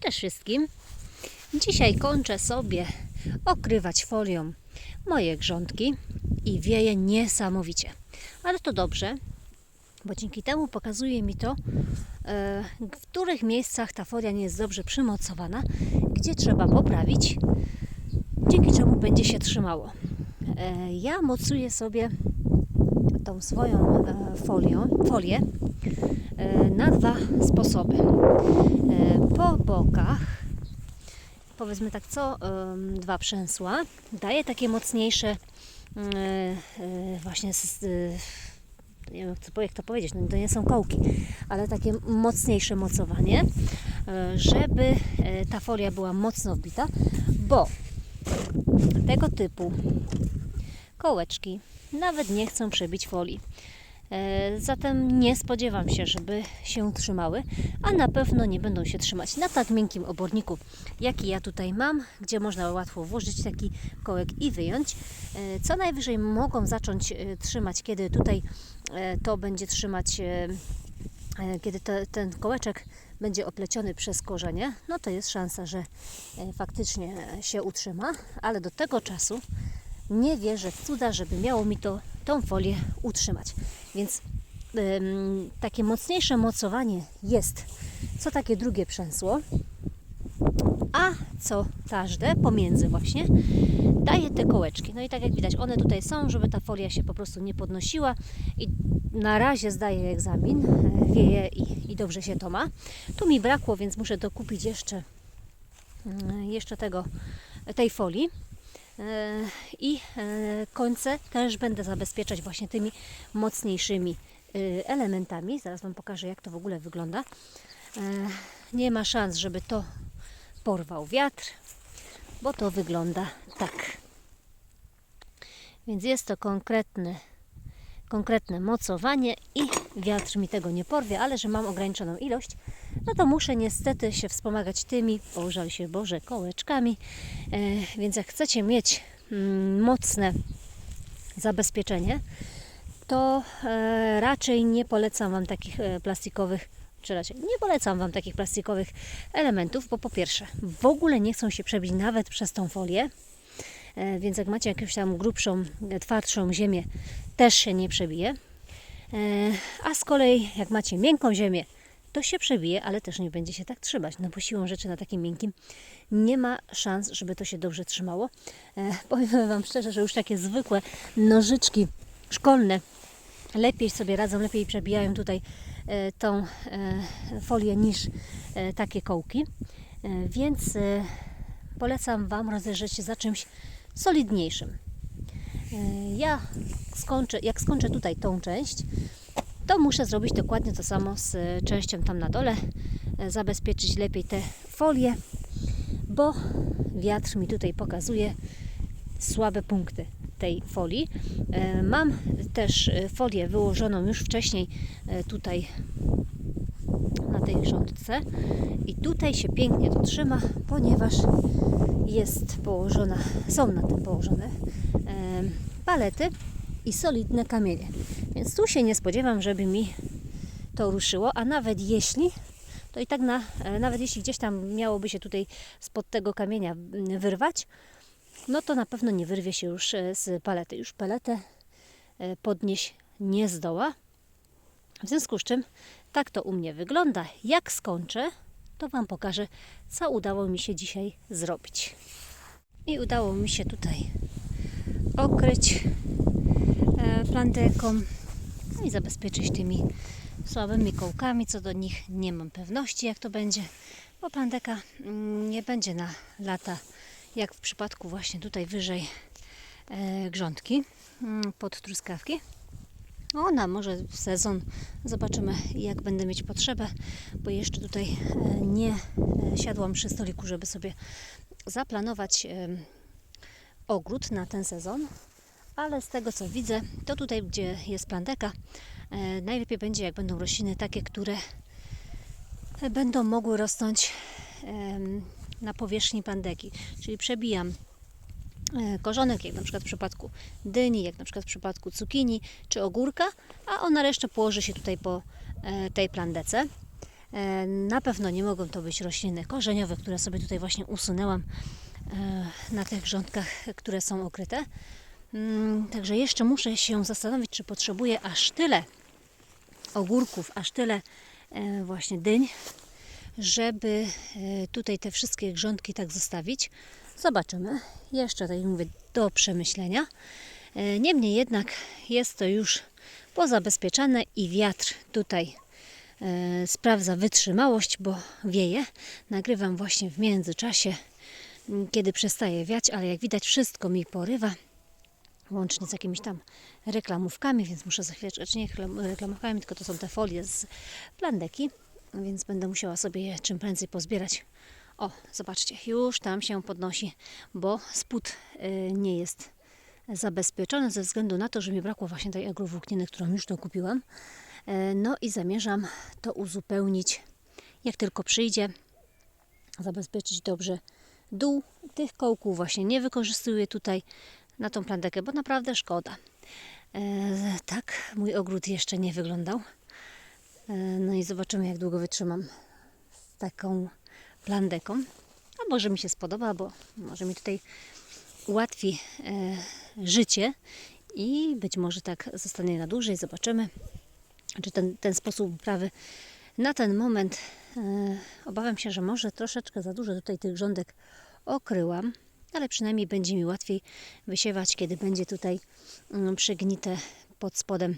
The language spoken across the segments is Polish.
Cześć wszystkim. Dzisiaj kończę sobie okrywać folią moje grządki i wieje niesamowicie. Ale to dobrze, bo dzięki temu pokazuje mi to, e, w których miejscach ta folia nie jest dobrze przymocowana, gdzie trzeba poprawić, dzięki czemu będzie się trzymało. E, Ja mocuję sobie tą swoją e, folią, folię e, na dwa sposoby. E, Po bokach, powiedzmy tak, co dwa przęsła, daje takie mocniejsze e, właśnie nie wiem jak to powiedzieć, no to nie są kołki, ale takie mocniejsze mocowanie, żeby ta folia była mocno wbita, bo tego typu kołeczki nawet nie chcą przebić folii. E, Zatem nie spodziewam się, żeby się trzymały, a na pewno nie będą się trzymać na tak miękkim oborniku, jaki ja tutaj mam, gdzie można łatwo włożyć taki kołek i wyjąć. E, Co najwyżej mogą zacząć e, trzymać, kiedy tutaj to będzie trzymać, kiedy te, ten kołeczek będzie opleciony przez korzenie, no to jest szansa, że faktycznie się utrzyma, ale do tego czasu nie wierzę w cuda, żeby miało mi to tą folię utrzymać. Więc ym, takie mocniejsze mocowanie jest, co takie drugie przęsło, a co każde pomiędzy właśnie daje te kołeczki. No i tak jak widać, one tutaj są, żeby ta folia się po prostu nie podnosiła i na razie zdaję egzamin, wieje i, i dobrze się to ma. Tu mi brakło, więc muszę dokupić jeszcze, mm, jeszcze tego, tej folii. E, I e, końce też będę zabezpieczać właśnie tymi mocniejszymi e, elementami. Zaraz Wam pokażę, jak to w ogóle wygląda. Nie ma szans, żeby to porwał wiatr, bo to wygląda tak. Więc jest to konkretne, konkretne mocowanie i wiatr mi tego nie porwie, ale że mam ograniczoną ilość, no to muszę niestety się wspomagać tymi, pożal się Boże, kołeczkami. E, więc jak chcecie mieć mm, mocne zabezpieczenie, to e, raczej nie polecam Wam takich e, plastikowych, czy raczej nie polecam Wam takich plastikowych elementów, bo po pierwsze, w ogóle nie chcą się przebić nawet przez tą folię, więc jak macie jakąś tam grubszą, e, twardszą ziemię, też się nie przebije. E, A z kolei, jak macie miękką ziemię, to się przebije, ale też nie będzie się tak trzymać, no bo siłą rzeczy na takim miękkim nie ma szans, żeby to się dobrze trzymało. E, powiem Wam szczerze, że już takie zwykłe nożyczki szkolne lepiej sobie radzą, lepiej przebijają tutaj e, tą e, folię niż e, takie kołki. E, więc e, polecam Wam rozejrzeć się za czymś solidniejszym. E, Ja skończę, jak skończę tutaj tą część, to muszę zrobić dokładnie to samo z częścią tam na dole. E, Zabezpieczyć lepiej te folie, bo wiatr mi tutaj pokazuje słabe punkty tej folii. E, Mam też folię wyłożoną już wcześniej tutaj na tej grządce i tutaj się pięknie to trzyma, ponieważ jest położona, są na tym położone palety i solidne kamienie. Więc tu się nie spodziewam, żeby mi to ruszyło, a nawet jeśli, to i tak na, e, nawet jeśli gdzieś tam miałoby się tutaj spod tego kamienia mm, wyrwać, no to na pewno nie wyrwie się już e, z palety. Już paletę e, podnieść nie zdoła. W związku z czym tak to u mnie wygląda. Jak skończę, to Wam pokażę, co udało mi się dzisiaj zrobić. I udało mi się tutaj okryć e, planteką i zabezpieczyć tymi słabymi kołkami. Co do nich nie mam pewności, jak to będzie, bo planteka mm, nie będzie na lata, jak w przypadku właśnie tutaj wyżej e, grządki mm, pod truskawki. Ona może w sezon zobaczymy, jak będę mieć potrzebę, bo jeszcze tutaj e, nie e, siadłam przy stoliku, żeby sobie zaplanować ogród na ten sezon. Ale z tego co widzę, to tutaj, gdzie jest planteka, e, najlepiej będzie, jak będą rośliny takie, które będą mogły rosnąć na powierzchni plandeki. Czyli przebijam korzonek, jak na przykład w przypadku dyni, jak na przykład w przypadku cukinii czy ogórka, a ona resztę położy się tutaj po e, tej plandece. E, Na pewno nie mogą to być rośliny korzeniowe, które sobie tutaj właśnie usunęłam e, na tych grządkach, które są okryte. Mm, Także jeszcze muszę się zastanowić, czy potrzebuję aż tyle ogórków, aż tyle e, właśnie dyń, żeby e, tutaj te wszystkie grządki tak zostawić. Zobaczymy. Jeszcze jak mówię, do przemyślenia. E, Niemniej jednak jest to już pozabezpieczane i wiatr tutaj e, sprawdza wytrzymałość, bo wieje. Nagrywam właśnie w międzyczasie, kiedy przestaje wiać, ale jak widać wszystko mi porywa łącznie z jakimiś tam reklamówkami, więc muszę za chwileczkę, czy nie reklam- reklamówkami, tylko to są te folie z plandeki, więc będę musiała sobie je czym prędzej pozbierać. O, zobaczcie, już tam się podnosi, bo spód y, nie jest zabezpieczony ze względu na to, że mi brakło właśnie tej agrowłókniny, którą już to kupiłam. E, No i zamierzam to uzupełnić, jak tylko przyjdzie, zabezpieczyć dobrze dół. Tych kołków właśnie nie wykorzystuję tutaj na tą plandekę, bo naprawdę szkoda. E, tak, mój ogród jeszcze nie wyglądał. No i zobaczymy, jak długo wytrzymam z taką plandeką. A może mi się spodoba, bo może mi tutaj ułatwi e, życie i być może tak zostanie na dłużej. Zobaczymy, czy ten, ten sposób uprawy na ten moment e, obawiam się, że może troszeczkę za dużo tutaj tych grządek okryłam, ale przynajmniej będzie mi łatwiej wysiewać, kiedy będzie tutaj mm, przegnite pod spodem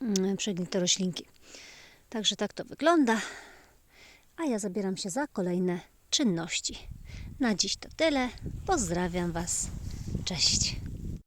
mm, przegnite roślinki. Także tak to wygląda. A ja zabieram się za kolejne czynności. Na dziś to tyle. Pozdrawiam Was. Cześć.